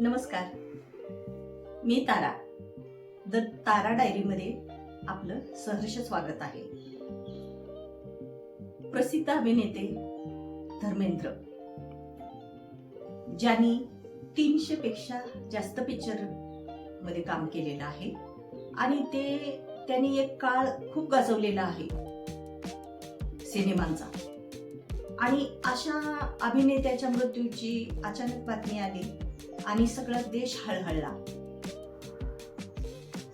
नमस्कार. मी तारा. द तारा डायरीमध्ये आपलं सहर्ष स्वागत आहे. प्रसिद्ध अभिनेते धर्मेंद्र. ज्यांनी तीनशे पेक्षा जास्त पिक्चरमध्ये काम केलेलं आहे आणि ते त्यांनी एक काळ खूप गाजवलेला आहे सिनेमांचा. आणि अशा अभिनेत्याच्या मृत्यूची अचानक बातमी आली आणि सगळा देश हळहळला.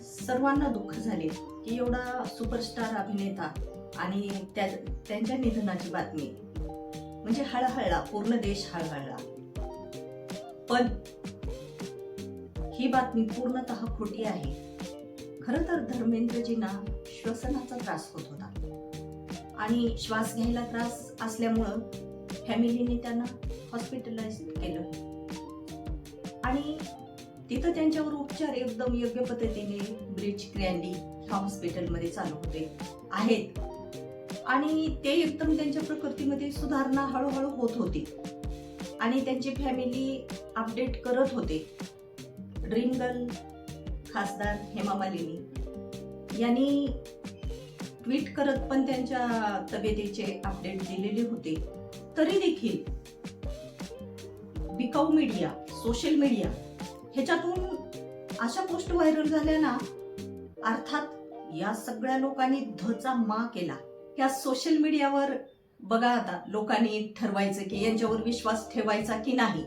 सर्वांना दुःख झाले की एवढा सुपरस्टार अभिनेता आणि त्या त्यांच्या निधनाची बातमी. म्हणजे हळहळला पूर्ण देश हळहळला. पण ही बातमी पूर्णतः खोटी आहे. खर तर धर्मेंद्रजींना श्वसनाचा त्रास होत होता. आणि श्वास घ्यायला त्रास असल्यामुळं फॅमिलीने त्यांना हॉस्पिटलाइज केलं. आणि तिथं त्यांच्यावर उपचार एकदम योग्य पद्धतीने ब्रिज क्रँडी ह्या हॉस्पिटलमध्ये चालू होते आहेत. आणि ते एकदम त्यांच्या प्रकृतीमध्ये सुधारणा हळूहळू होत होती. आणि त्यांची फॅमिली अपडेट करत होते. ड्रीम गर्ल खासदार हेमा मालिनी यांनी ट्विट करत पण त्यांच्या तब्येतीचे अपडेट दिलेले होते. तरी देखील बिकाऊ मीडिया सोशल मीडिया ह्याच्यातून अशा पोस्ट व्हायरल झाल्या ना अर्थात या सगळ्या लोकांनी धचा मा केला. या सोशल मीडियावर बघा आता लोकांनी ठरवायचं की यांच्यावर विश्वास ठेवायचा की नाही.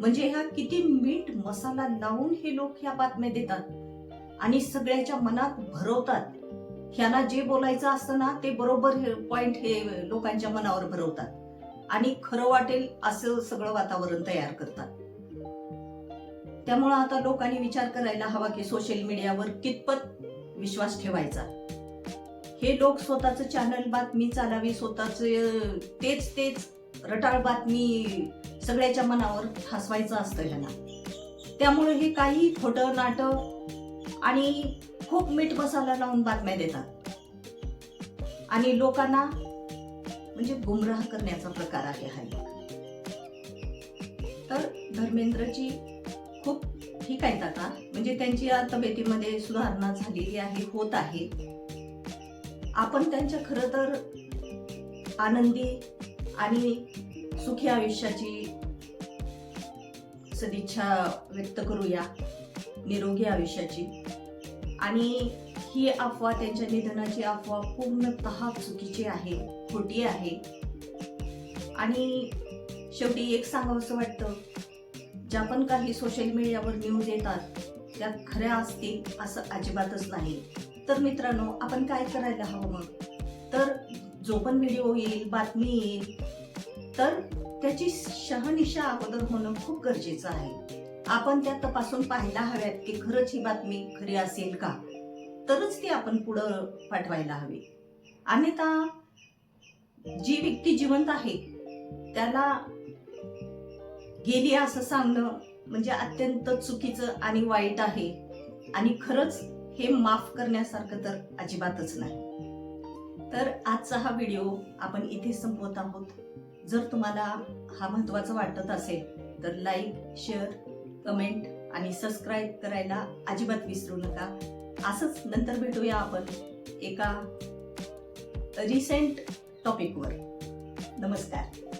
म्हणजे ह्या किती मीठ मसाला लावून हे लोक ह्या बातम्या देतात आणि सगळ्याच्या मनात भरवतात. ह्यांना जे बोलायचं असतं ना ते बरोबर हे पॉइंट हे लोकांच्या मनावर भरवतात. आणि खरं वाटेल असं सगळं वातावरण तयार करतात. त्यामुळं आता लोकांनी विचार करायला हवा की सोशल मीडियावर कितपत विश्वास ठेवायचा. हे लोक स्वतःच चॅनल बातमी चालावी स्वतःच तेच तेच रटाळ बातमी सगळ्याच्या मनावर हसवायचं असतं ह्याला. त्यामुळे हे काही खोटं नाटक आणि खूप मीठ मसाला लावून बातम्या देतात. आणि लोकांना म्हणजे गुमराह करण्याचा प्रकार आहे हा तर धर्मेंद्रची खूप ठीक आहेत आता. म्हणजे त्यांची तब्येतीमध्ये सुधारणा झालेली आहे होत आहे. आपण त्यांच्या खरं तर आनंदी आणि सुखी आयुष्याची सदिच्छा व्यक्त करूया. निरोगी आयुष्याची. आणि ही अफवा त्यांच्या निधनाची अफवा पूर्णतः चुकीची आहे खोटी आहे. आणि शेवटी एक सांगावंसं वाटतं ज्या पण काही सोशल मीडियावर न्यूज येतात त्या खऱ्या असतील असं अजिबातच नाही. तर मित्रांनो आपण काय करायला हवं मग? तर जो पण व्हिडिओ येईल बातमी येईल तर त्याची शहनिशा अगोदर होणं खूप गरजेचं आहे. आपण त्या तपासून पाहायला हव्यात की खरंच ही बातमी खरी असेल का? तरच ती आपण पुढं पाठवायला हवी. अन्यथा जी व्यक्ती जिवंत आहे त्याला गेली असं सांगणं म्हणजे अत्यंत चुकीचं आणि वाईट आहे. आणि खरंच हे माफ करण्यासारखं तर अजिबातच नाही. तर आजचा हा व्हिडिओ आपण इथे संपवत आहोत. जर तुम्हाला हा महत्त्वाचा वाटत असेल तर लाईक शेअर कमेंट आणि सबस्क्राईब करायला अजिबात विसरू नका. असंच नंतर भेटूया आपण एका रिसेंट टॉपिकवर नमस्कार.